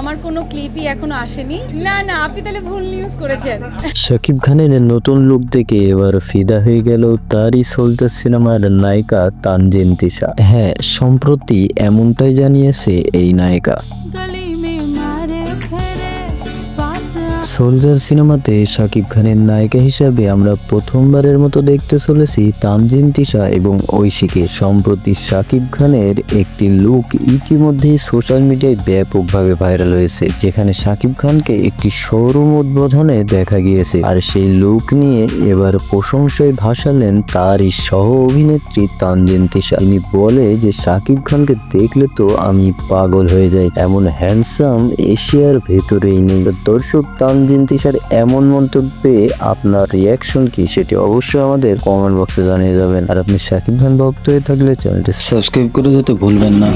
আমার কোনো ক্লিপই এখনও আসেনি। না না, আপনি তাহলে ভুল নিউজ করেছেন। শাকিব খানের নতুন লুক দেখে এবার ফিদা হয়ে গেল তারই সোলজার সিনেমার নায়িকা তানজিন তিশা। হ্যাঁ সম্প্রতি এমনটাই জানিয়েছে এই নায়িকা। সোলজার সিনেমাতে শাকিব খানের নায়িকা হিসাবে আমরা প্রথমবারের মতো দেখতে চলেছি তানজিন তিশা এবং ঐশীকে। সম্প্রতি শাকিব খানের একটি লুক ইতিমধ্যেই সোশ্যাল মিডিয়ায় ব্যাপকভাবে ভাইরাল হয়েছে, যেখানে শাকিব খানকে একটি শোরুম উদ্বোধনে দেখা গিয়েছে। আর সেই লুক নিয়ে এবার প্রশংসায় ভাসালেন তারই সহ অভিনেত্রী তানজিন তিশা। তিনি বলে যে, শাকিব খানকে দেখলে তো আমি পাগল হয়ে যাই, এমন হ্যান্ডসাম এশিয়ার ভেতরেই নেই। তো দর্শক তানজিন তিশার এমন মন্তব্যে আপনার রিয়াকশন কি সেটি অবশ্যই আমাদের কমেন্ট বক্সে জানিয়ে যাবেন। আর আপনি শাকিব খান ভক্ত হয়ে থাকলে চ্যানেলটি সাবস্ক্রাইব করে যেতে ভুলবেন না।